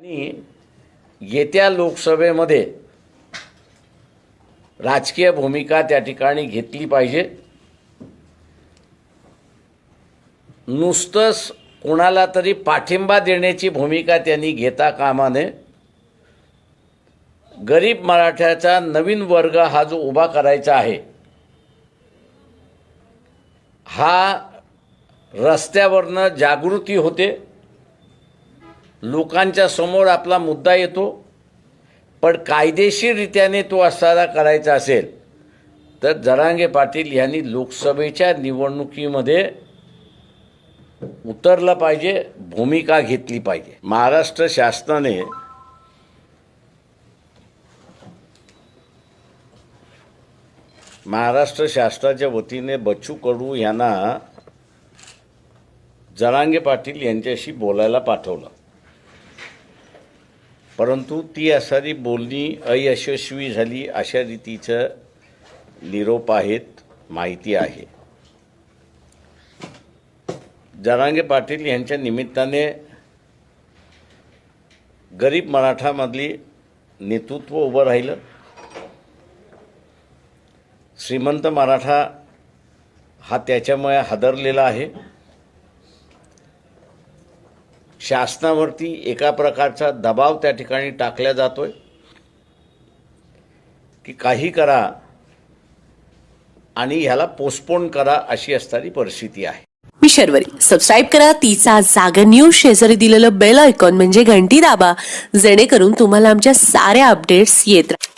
आणि येत्या लोकसभेमध्ये राजकीय भूमिका त्या ठिकाणी घेतली पाहिजे. नुसतंच कोणाला तरी पाठिंबा देण्याची भूमिका त्यांनी घेता कामा नये गरीब मराठ्याचा नवीन वर्ग हा जो उभा करायचा आहे हा रस्त्यावरनं जागृती होते. लोकांच्या समोर आपला मुद्दा येतो पण कायदेशीररित्याने तो असादा करायचा असेल तर जरांगे पाटील यांनी लोकसभेच्या निवडणुकीमध्ये उतरलं पाहिजे भूमिका घेतली पाहिजे. महाराष्ट्र शासनाने महाराष्ट्र शासनाच्या वतीने बच्चू कडू यांना जरांगे पाटील यांच्याशी बोलायला पाठवलं. परंतु ती असारी बोलणी अयशस्वी झाली अशा रीतीचं निरोप आहेत माहिती आहे. जरांगे पाटील यांच्या निमित्ताने गरीब मराठामधली नेतृत्व उभं राहिलं. श्रीमंत मराठा हा त्याच्यामुळे हादरलेला आहे. शासनावरती एका प्रकारचा दबाव त्या ठिकाणी टाकला जातोय. की काही करा आणि ह्याला पोस्टपोन करा अशी असणारी परिस्थिती आहे. मी शर्वरी. सबस्क्राईब करा. तिचा जागर न्यूज शेजारी दिलेलं बेल आयकॉन म्हणजे घंटी दाबा. जेणेकरून तुम्हाला आमच्या साऱ्या अपडेट्स येत राहतात